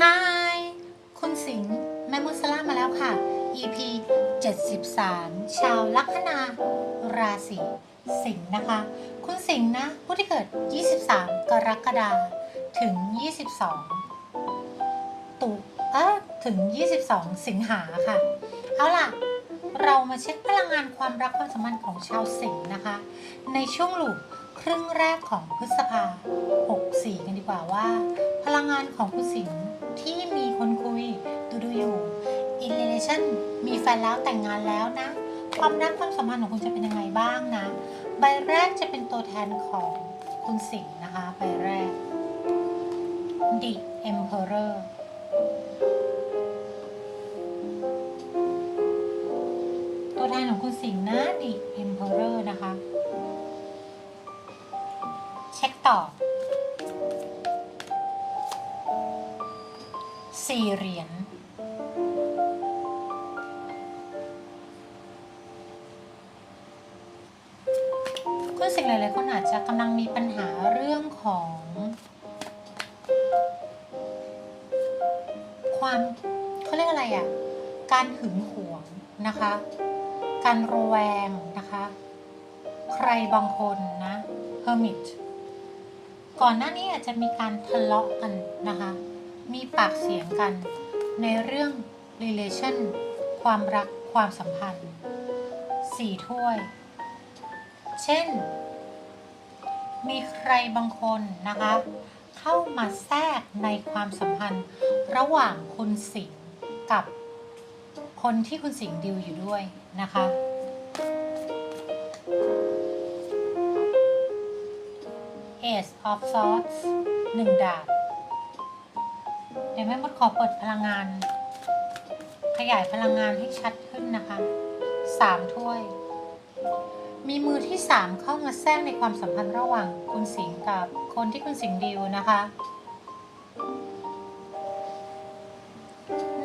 Hi คุณสิงห์แม่มุสลามาแล้วค่ะ EP 73 ชาวลัคนาราศีสิงห์นะคะ คุณสิงห์นะ ผู้ที่เกิด 23 กรกฎาคมถึง 22 ตุเออถึง 22 สิงหาค่ะ เอาล่ะ เรามาเช็คพลังงานความรักความสัมพันธ์ของชาวสิงห์นะคะ ในช่วงลูปครึ่งแรกของพฤษภา 64 กันดีกว่าว่า ลังงานของคุณสิงห์ที่มีคนคุยดูดูอยู่ in relation มีแฟนแล้วแต่งงานแล้วนะ ความรักความสัมพันธ์ของคุณจะเป็นยังไงบ้างนะ ใบแรกจะเป็นตัวแทนของคุณสิงห์นะคะ ใบแรก The Emperor ตัวแทนของคุณสิงห์นะ The Emperor นะคะ เช็คต่อ สี่เหรียญคุณสิ่งหลายๆคนอาจจะกำลังมีปัญหาเรื่องของ ความเขาเรียกอะไรอะ่ะ การหึงหวงนะคะ การระแวงนะคะ ใครบางคนนะ hermit ก่อนหน้านี้อาจจะมีการทะเลาะกันนะคะ มีปากเสียงกันในเรื่อง relation ความรักความสัมพันธ์สี่ถ้วย เช่น มีใครบางคนนะคะ เข้ามาแทรกในความสัมพันธ์ ระหว่างคุณสิงห์กับคนที่คุณสิงห์ดิวอยู่ด้วยนะคะ Ace of Swords หนึ่งดาบ เดี๋ยวแม่มดขอเปิดพลังงาน ขยายพลังงานให้ชัดขึ้นนะคะสามถ้วย มีมือที่สามเข้ามาแทรกในความสัมพันธ์ระหว่างคุณสิงห์กับคนที่คุณสิงห์ดิวนะคะ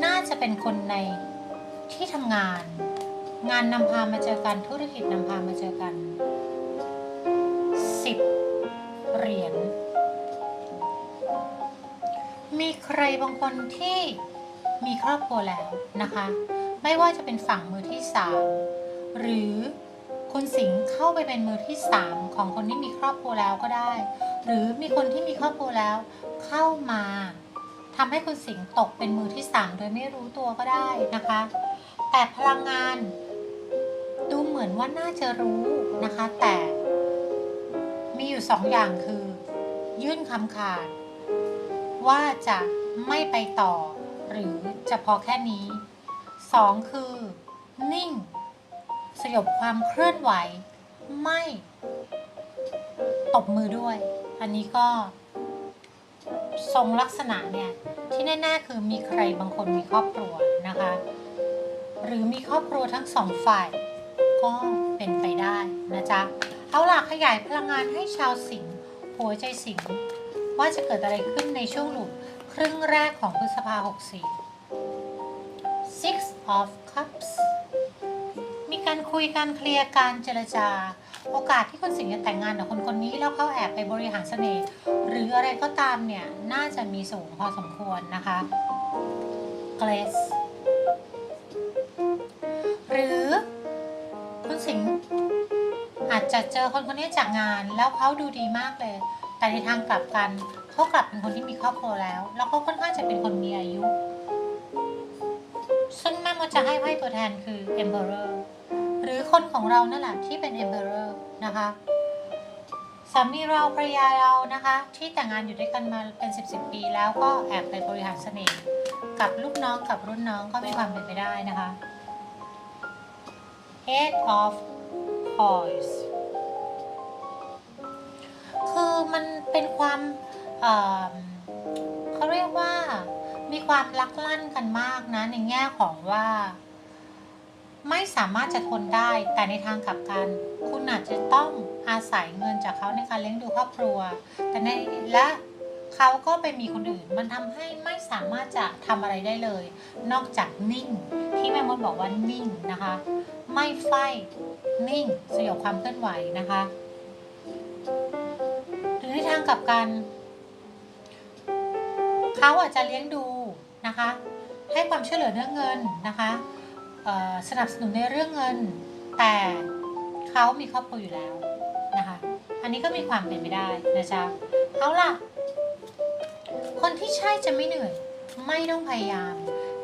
น่าจะเป็นคนในที่ทำงาน งานนำพามาเจอกันธุรกิจนำพามาเจอกันสิบเหรียญ มีใครบางคนที่มีครอบครัวแล้วนะคะ ไม่ว่าจะเป็นฝั่งมือที่สามหรือคุณสิงเข้าไปเป็นมือที่สามของคนที่มีครอบครัวแล้วก็ได้ หรือมีคนที่มีครอบครัวแล้วเข้ามาทำให้คุณสิงตกเป็นมือที่สามโดยไม่รู้ตัวก็ได้นะคะ แต่พลังงานดูเหมือนว่าน่าจะรู้นะคะ แต่มีอยู่สองอย่างคือ ยื่นคำขาด ว่าจะไม่ไปต่อ หรือจะพอแค่นี้สองคือ นิ่ง สยบความเคลื่อนไหว ไม่ ตบมือด้วย อันนี้ก็ ทรงลักษณะเนี่ย ที่แน่ๆคือมีใครบางคนมีครอบครัวนะคะ หรือมีครอบครัวทั้งสองฝ่าย ก็เป็นไปได้นะจ๊ะ เอาล่ะขยายพลังงานให้ชาวสิงห์หัวใจสิงห์ ว่าจะเกิดอะไรขึ้นในช่วงหลุดครึ่งแรกของพฤษภา 64 Six of Cups มีการคุยการเคลียร์การเจรจา โอกาสที่คุณสิงห์จะแต่งงานกับคนคนนี้แล้วเขาแอบไปบริหารเสน่ห์หรืออะไรก็ตามเนี่ย น่าจะมีสูงพอสมควรนะคะ Grace หรือคุณสิงห์อาจจะเจอคนคนนี้จากงานแล้วเขาดูดีมากเลย แต่ในทางกลับกันเขากลับเป็นคนที่มีครอบครัวแล้ว แล้วเขาค่อนข้างจะเป็นคนมีอายุ ซึ่งแม่มดจะให้ไพ่ตัวแทนคือ Emperor หรือคนของเรานั่นแหละที่เป็น Emperor นะคะสามีเราภรรยาเรานะคะ ที่แต่งงานอยู่ด้วยกันมาเป็นสิบสิบปีแล้วก็แอบไปบริหารเสน่ห์กับลูกน้องกับรุ่นน้องก็มีความเป็นไปได้นะคะ Head of Coins คือ มันเป็นความเเขาเรียกว่ามีความลักลั่นกันมากนะ ในแง่ของว่า ไม่สามารถจะทนได้ แต่ในทางกลับกัน คุณอาจจะต้องอาศัยเงินจากเขาในการเลี้ยงดูครอบครัว แต่ในและเขาก็ไปมีคนอื่น มันทำให้ไม่สามารถจะทำอะไรได้เลย นอกจากนิ่ง ที่แม่มดบอกว่านิ่งนะคะ ไม่ไฟนิ่ง สยบความเคลื่อนไหวนะคะ รือในทางกลับกัน เขาอาจจะเลี้ยงดูนะคะ ให้ความช่วยเหลือเรื่องเงินนะคะสนับสนุนในเรื่องเงิน แต่เขามีครอบครัวอยู่แล้วนะคะ อันนี้ก็มีความเป็นไปได้นะจ๊ะเอาล่ะ คนที่ใช่จะไม่เหนื่อย ไม่ต้องพยายาม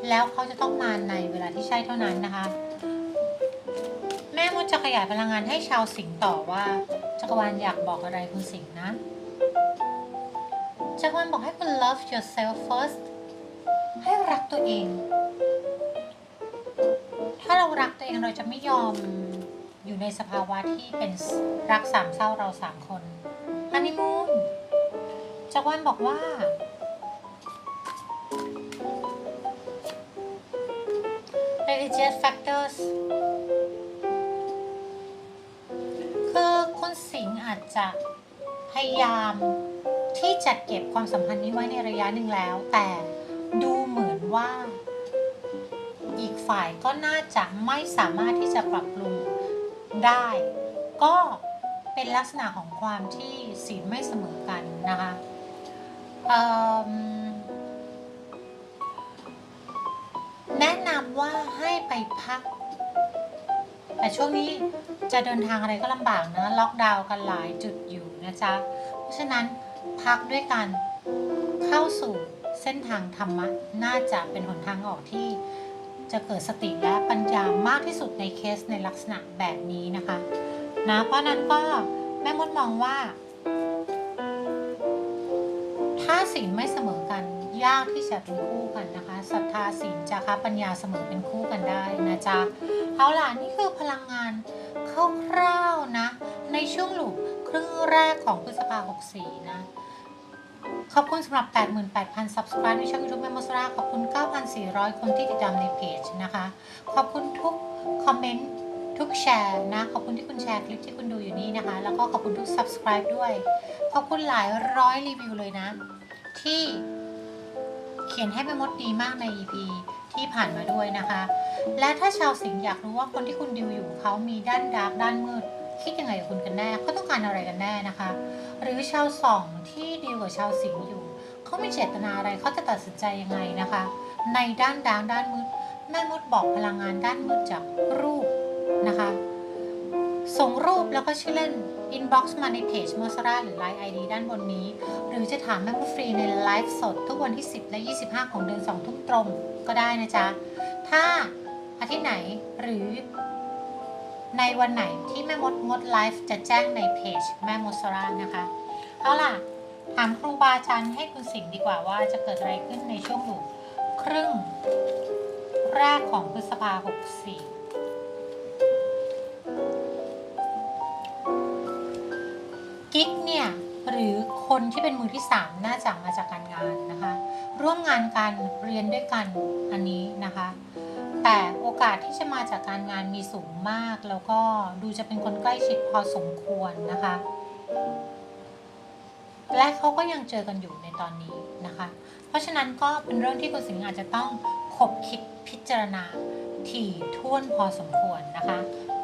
แล้วเขาจะต้องมาในเวลาที่ใช่เท่านั้นนะคะ แม่มดจะขยายพลังงานให้ชาวสิงห์ต่อว่าจักรวาลอยากบอกอะไรคุณสิงห์นะ จักวาลบอกให้คุณ love yourself first ให้รักตัวเอง ถ้าเรารักตัวเองเราจะไม่ยอมอยู่ในสภาวะที่เป็นรักสามเศร้าเราสามคนฮันนีมูนจักรวาลบอกว่า religious factors คือคุณสิงอาจจะพยายาม ที่จะเก็บความสัมพันธ์นี้ไว้ในระยะหนึ่งแล้ว แต่ดูเหมือนว่า อีกฝ่ายก็น่าจะไม่สามารถที่จะปรับปรุงได้ ก็เป็นลักษณะของความที่ศีลไม่เสมอกันนะคะแนะนำว่าให้ไปพัก แต่ช่วงนี้จะเดินทางอะไรก็ลำบากนะ ล็อกดาวน์กันหลายจุดอยู่นะจ๊ะ เพราะฉะนั้น พักด้วยกัน เข้าสู่เส้นทางธรรมะน่าจะเป็นหนทางออกที่จะเกิดสติและปัญญามากที่สุดในเคสในลักษณะแบบนี้นะคะนะเพราะนั้นก็แม่มดมองว่า ถ้าศีลไม่เสมอกัน ยากที่จะเป็นคู่กันนะคะศรัทธาศีลจาคะปัญญาเสมอเป็นคู่กันได้นะจ๊ะเอาล่ะนี่คือพลังงานคร่าวๆนะ ในช่วงหลูปค รึ่งแรกของพฤษภา64 นะ ขอบคุณสำหรับ 88,000 subscribe ในช่อง YouTube แมมโมสราขอบคุณ 9,400 คนที่ติดตามในเพจนะคะ ขอบคุณทุกคอมเมนต์ทุกแชร์นะ ขอบคุณที่คุณแชร์คลิปที่คุณดูอยู่นี่นะคะ แล้วก็ขอบคุณทุก subscribe ด้วย ขอบคุณหลายร้อยรีวิวเลยนะ ที่เขียนให้แม่มดดีมากใน EP ที่ผ่านมาด้วยนะคะ และถ้าชาวสิงห์อยากรู้ว่าคนที่คุณดิวอยู่เขามีด้านดาร์กด้านมืด คิดยังไงกับคุณกันแน่เขาต้องการอะไรกันแน่นะคะ หรือชาวสองที่ดีลกับชาวสิงห์อยู่เขามีเจตนาอะไรเขาจะตัดสินใจยังไงนะคะ ในด้านดาร์กด้านมืดแม่มดบอกพลังงานด้านมืดจากรูปนะคะ ส่งรูปแล้วก็ชื่อเล่น inbox มาในเพจมอสราหรือ Line ID ด้านบนนี้ หรือจะถามแม่มดฟรีในไลฟ์สดทุกวันที่ 10 และ 25 ของเดือน2ทุ่มตรงก็ได้นะจ๊ะ ถ้าอาทิตย์ไหนหรือ ในวันไหนที่แม่มดงดไลฟ์จะแจ้งในเพจแม่มดสรานะคะ เอาล่ะ ถามครูบาอาจารย์ให้คุณสิงห์ดีกว่าว่าจะเกิดอะไรขึ้นในช่วงหลูครึ่ง แรกของพฤษภา64กิ๊กเนี่ยหรือคนที่เป็นมือที่ 3 น่าจะมาจากการงานนะคะ ร่วมงานกันเรียนด้วยกันอันนี้นะคะ แต่โอกาสที่จะมาจากการงานมีสูงมาก แล้วก็ดูจะเป็นคนใกล้ชิดพอสมควรนะคะ และเขาก็ยังเจอกันอยู่ในตอนนี้นะคะ เพราะฉะนั้นก็เป็นเรื่องที่คุณสิงห์อาจจะต้องคบคิดพิจารณาถี่ถ้วนพอสมควรนะคะ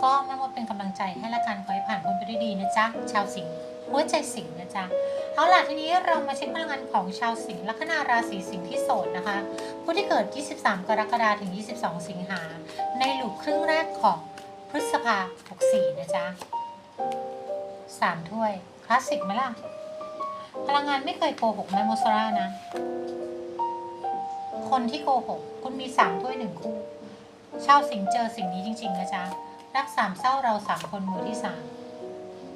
ก็แม่มดเป็นกำลังใจให้ละกันขอให้ผ่านพ้นไปด้วยดีนะจ๊ะชาวสิงห์หัวใจสิงห์นะจ๊ะ เอาล่ะทีนี้เรามาเช็คพลังงานของชาวสิงห์ลัคนาราศีสิงห์ที่โสดนะคะ ผู้ที่เกิด 23 กรกฎาคมถึง 22 สิงหา ในหลูกครึ่งแรกของพฤษภา64 นะจ๊ะสามถ้วย คลาสสิกไหมล่ะ พลังงานไม่เคยโกหกแม่โมสรานะ คนที่โกหก คุณมีสามถ้วยหนึ่งคู่ ชาวสิงห์เจอสิ่งนี้จริง ๆ นะจ๊ะ รักสามเศร้าเราสามคนมือที่สาม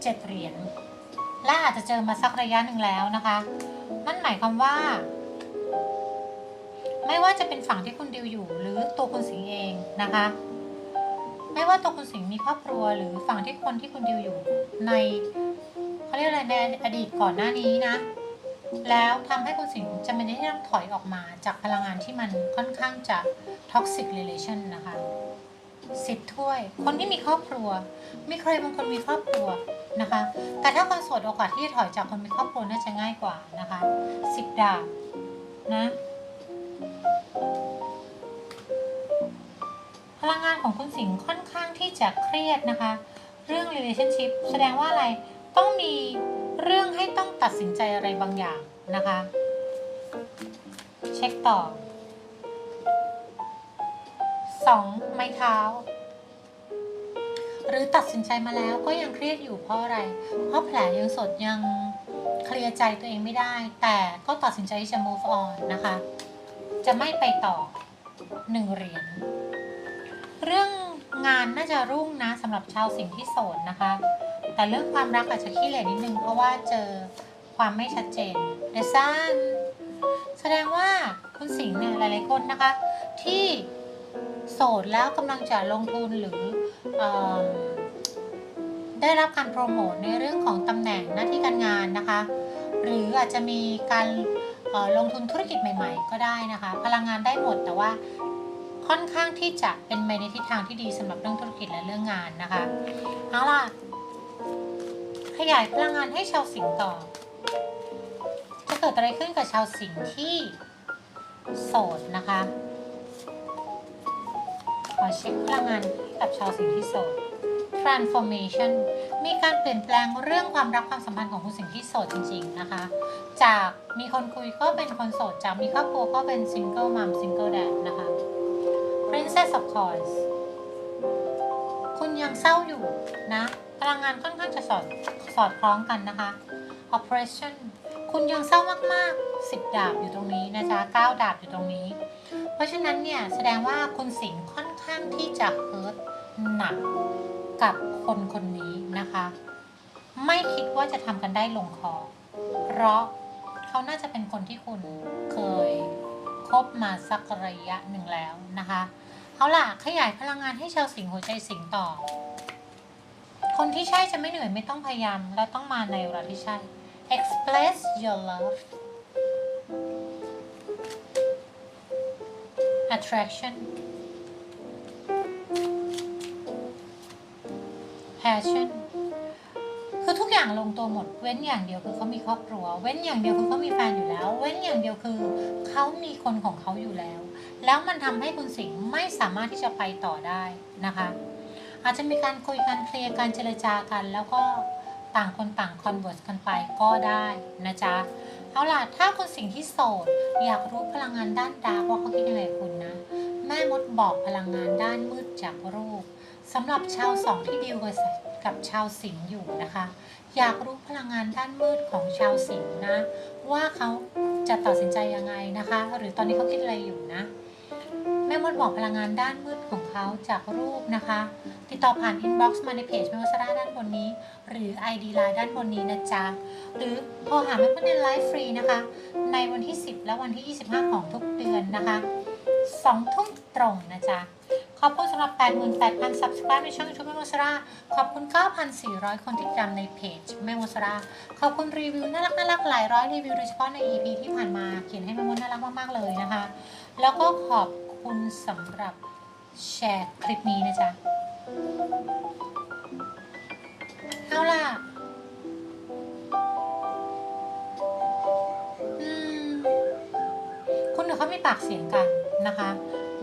เจ็ดเหรียญ และอาจจะเจอมาสักระยะหนึ่งแล้วนะคะ นั่นหมายความว่า ไม่ว่าจะเป็นฝั่งที่คุณดิวอยู่ หรือตัวคุณสิงเองนะคะ ไม่ว่าตัวคุณสิงมีครอบครัว หรือฝั่งที่คนที่คุณดิวอยู่ในเขาเรียกอะไรในอดีตก่อนหน้านี้นะแล้วทำให้คุณสิงจะไม่ได้ต้องถอยออกมาจากพลังงานที่มันค่อนข้างจะ toxic relation นะคะสิบถ้วย คนที่มีครอบครัวมีใครบางคนมีครอบครัว นะคะ แต่ถ้าคนโสดโอกาสที่จะถอยจากคนมีครอบครัวน่าจะง่ายกว่านะคะสิบดาบนะ พลังงานของคุณสิงห์ค่อนข้างที่จะเครียดนะคะ เรื่อง relationship แสดงว่าอะไรต้องมีเรื่องให้ต้องตัดสินใจอะไรบางอย่างนะคะ เช็คต่อสองไม้เท้า หรือตัดสินใจมาแล้วก็ยังเครียดอยู่เพราะอะไร เพราะแผลยังสดยังเคลียร์ใจตัวเองไม่ได้ แต่ก็ตัดสินใจที่จะ move on นะคะ จะไม่ไปต่อหนึ่งเหรียญเรื่องงานน่าจะรุ่งนะสำหรับชาวสิงห์ที่โสดนะคะ แต่เรื่องความรักอาจจะขี้เหร่นิดนึง เพราะว่าเจอความไม่ชัดเจน The Sun แสดงว่าคุณสิงห์เนี่ยหลายๆคนนะคะ ที่โสดแล้วกำลังจะลงทุนหรือ ได้รับการโปรโมทในเรื่องของตำแหน่งหน้าที่การงานนะคะ หรืออาจจะมีการลงทุนธุรกิจใหม่ ๆ ก็ได้นะคะ พลังงานได้หมดแต่ว่าค่อนข้างที่จะเป็นไปในทิศทางที่ดีสำหรับเรื่องธุรกิจและเรื่องงานนะคะเอาล่ะขยายพลังงานให้ชาวสิงห์ต่อ จะเกิดอะไรขึ้นกับชาวสิงห์ที่โสดนะคะ ขอเช็คพลังงานกับชาวสิงห์ที่โสด transformation มีการเปลี่ยนแปลงเรื่องความรักความสัมพันธ์ของคุณสิงห์ที่โสดจริง ๆ นะคะ จากมีคนคุยก็เป็นคนโสด จากมีครอบครัวก็เป็น single mom single dad นะคะ princess of course คุณยังเศร้าอยู่นะพลังงานค่อนข้างจะสอดสอดคล้องกันนะคะ oppression คุณยังเศร้ามากๆ 10 ดาบอยู่ตรงนี้นะจ๊ะ9ดาบอยู่ตรงนี้ เพราะฉะนั้นเนี่ยแสดงว่าคุณสิงห์ค่อนางที่จะเฮิร์ตหนักกับคนคนนี้นะคะ ไม่คิดว่าจะทำกันได้ลงคอ เพราะเขาน่าจะเป็นคนที่คุณเคยคบมาสักระยะหนึ่งแล้วนะคะเอาล่ะขยายพลังงานให้ชาวสิงห์หัวใจสิงห์ต่อ คนที่ใช่จะไม่เหนื่อยไม่ต้องพยายามและต้องมาในเวลาที่ใช่ express your love attraction passion คือทุกอย่างลงตัวหมด เว้นอย่างเดียวคือเขามีครอบครัว เว้นอย่างเดียวคือเขามีแฟนอยู่แล้ว เว้นอย่างเดียวคือเขามีคนของเขาอยู่แล้ว แล้วมันทำให้คุณสิงห์ไม่สามารถที่จะไปต่อได้นะคะ อาจจะมีการคุยกันเคลียร์การเจรจากัน แล้วก็ต่างคนต่างคอนเวิร์สกันไปก็ได้นะจ๊ะเอาล่ะถ้าคุณสิ่งที่โสดอยากรู้พลังงานด้านดาร์กว่าเขาคิดยังไงคุณนะ แม่มดบอกพลังงานด้านมืดจากรูป สำหรับชาวสองที่ดีลกับชาวสิงห์อยู่นะคะ อยากรู้พลังงานด้านมืดของชาวสิงห์นะ ว่าเขาจะตัดสินใจยังไงนะคะ หรือตอนนี้เขาคิดอะไรอยู่นะ แม่มดบอกพลังงานด้านมืดของเขาจากรูปนะคะ ติดต่อผ่านอินบ็อกซ์มาในเพจแม่มดสราด้านบนนี้ หรือ ID ไลน์ด้านบนนี้นะจ๊ะ หรือโทรหาแม่มดในไลฟ์ฟรีนะคะ ในวันที่ 10 และวันที่ 25 ของทุกเดือนนะคะ2ทุ่มตรงนะจ๊ะ อบคุณสำหรับ 88,000 subscribe ในช่อง YouTube แม่มดสราขอบคุณ 9,400 คนที่ติดตามในเพจแม่มดสราขอบคุณรีวิวน่ารักน่ารักหลายร้อยรีวิวโดยเฉพาะใน EP ที่ผ่านมาเขียนให้แม่มดน่ารักมาก ๆ เลยนะคะ แล้วก็ขอบคุณสำหรับแชร์คลิปนี้นะจ๊ะเอาล่ะอืมคุณกับเขามีปากเสียงกันนะคะ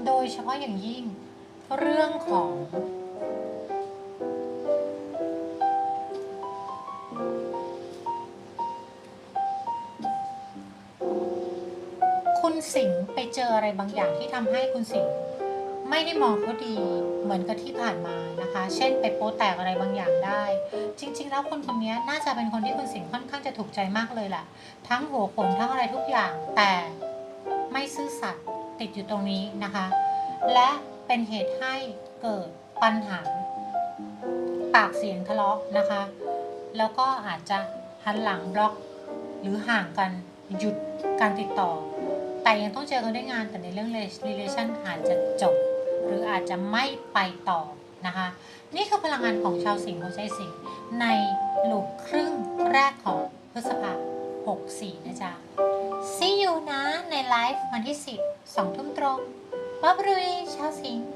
โดยเฉพาะอย่างยิ่ง เรื่องของ คุณสิงห์ไปเจออะไรบางอย่างที่ทำให้คุณสิงห์ไม่ได้มองเขาดีเหมือนกับที่ผ่านมานะคะ เช่นไปโป๊แตกอะไรบางอย่างได้ จริง ๆ แล้วคนคนนี้น่าจะเป็นคนที่คุณสิงห์ค่อนข้างจะถูกใจมากเลยแหละทั้งหัวขนทั้งอะไรทุกอย่างแต่ไม่ซื่อสัตย์ติดอยู่ตรงนี้นะคะ และ เป็นเหตุให้เกิดปัญหา ปากเสียงทะเลาะนะคะ แล้วก็อาจจะหันหลังบล็อก หรือห่างกันหยุดการติดต่อ แต่ยังต้องเจอกันด้วยงานแต่ในเรื่อง relation อาจจะจบ หรืออาจจะไม่ไปต่อนะคะ นี่คือพลังงานของชาวสิงห์หัวใจสิงห์ในหลูกครึ่งแรกของพฤษภา64 นะจ๊ะ see you นะในไลฟ์วันที่ 10 2ทุ่มตรง บ๊าย